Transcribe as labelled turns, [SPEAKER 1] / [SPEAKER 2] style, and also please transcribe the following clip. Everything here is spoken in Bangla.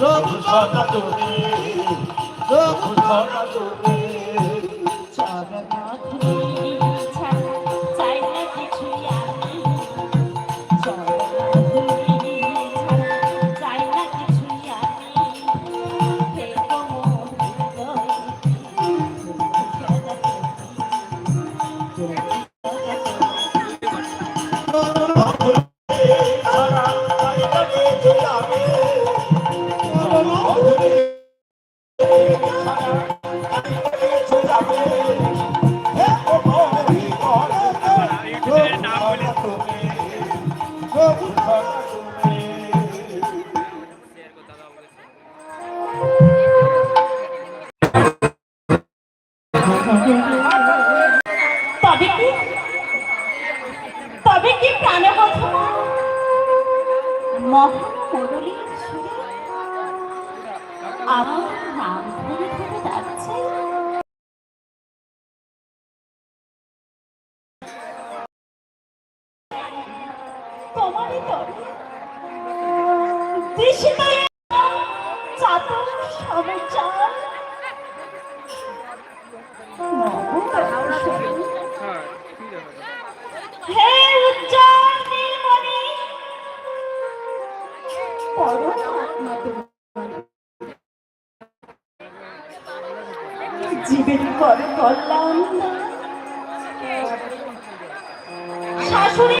[SPEAKER 1] চরণধুলি ছাড়া তবে কি প্রাণবধ মহামুরলীর সুরে আমার নাম ধরে ধরে ডাকছে। তোমারই তরে। দিশিতে চাতক সমচার জীবের কর কল্যাণ শাশুড়ি